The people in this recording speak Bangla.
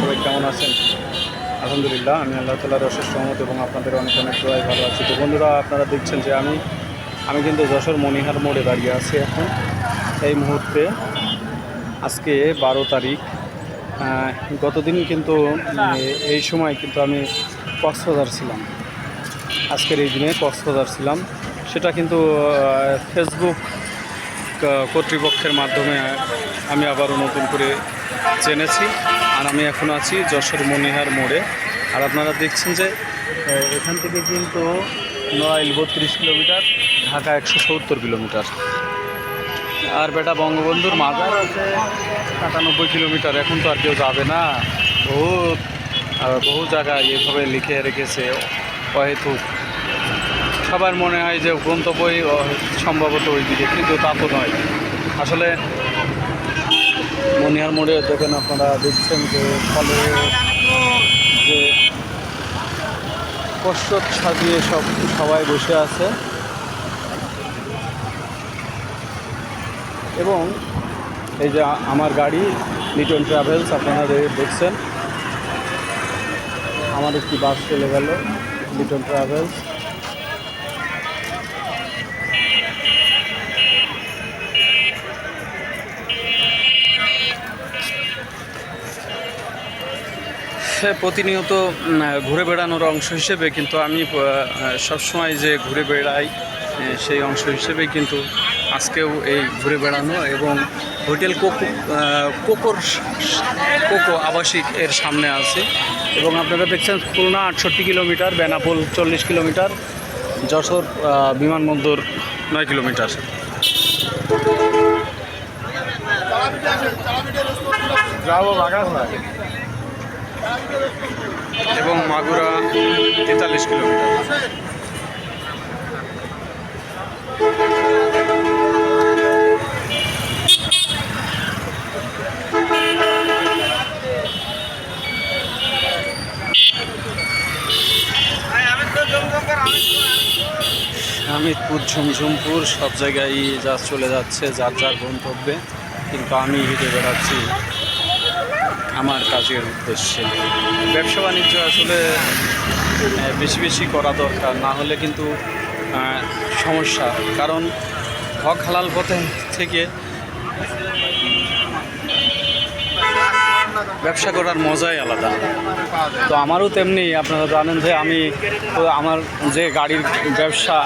সবাই কেমন আছেন? আলহামদুলিল্লাহ, আমি আল্লাহ তালার অশেষ সহমত এবং আপনাদের অনেক অনেক দোয়াই ভালো আছি। তো বন্ধুরা, আপনারা দেখছেন যে আমি আমি কিন্তু যশোর মনিহার মোড়ে দাঁড়িয়ে আছি এখন। এই মুহূর্তে আজকে বারো তারিখ। গতদিন কিন্তু এই সময় কিন্তু আমি কক্সবাজার ছিলাম। আজকের এই দিনে কক্সবাজার ছিলাম। সেটা কিন্তু ফেসবুক কর্তৃপক্ষের মাধ্যমে আমি আবারও নতুন করে জেনেছি আর আমি এখন আছি যশোর মনিহার মোড়ে। আর আপনারা দেখছেন যে এখান থেকে কিন্তু নড়াইল বত্রিশ কিলোমিটার, ঢাকা একশো সত্তর কিলোমিটার। আর বেটা বঙ্গবন্ধুর মাজার আছে সাতানব্বই কিলোমিটার, এখন তো আর কেউ যাবে না। বহু বহু জায়গায় এভাবে লিখে রেখেছে, অহেতুক। সবার মনে হয় যে গন্তব্যই সম্ভবত ওই দিকে, কিন্তু তা তো নয়। আসলে মনিহার মোড়ে দেখেন আপনারা, দেখছেন যে ফলে যে কষ্ট সাজিয়ে সব, সবাই বসে আছে। এবং এই যে আমার গাড়ি লিটন ট্রাভেলস আপনারা দেখছেন, আমার একটি বাস চলে গেল লিটন ট্রাভেলস হ্যাঁ, প্রতিনিয়ত ঘুরে বেড়ানোর অংশ হিসেবে কিন্তু আমি সবসময় যে ঘুরে বেড়াই সেই অংশ হিসেবে কিন্তু আজকেও এই ঘুরে বেড়ানো এবং হোটেল কোকো কোকোর কোকো আবাসিক এর সামনে আছে এবং আপনারা দেখছেন খুলনা আটষট্টি কিলোমিটার বেনাপোল চল্লিশ কিলোমিটার যশোর বিমানবন্দর নয় কিলোমিটার। যাব বাগান এবং মাগুরা তেতাল্লিশ কিলোমিটার। হামিদপুর, ঝুমঝুমপুর, সব জায়গায় যা চলে যাচ্ছে, যার যার গন্তব্যে। কিন্তু আমি হেঁটে বেড়াচ্ছি আমার কাজের উদ্দেশ্যে। ব্যবসা বাণিজ্য আসলে বেশি বেশি করা দরকার, না হলে কিন্তু সমস্যা। কারণ হক হালাল পথে থেকে ব্যবসা করার মজাই আলাদা। তো আমারও তেমনি, আপনারা জানেন যে আমি আমার যে গাড়ির ব্যবসা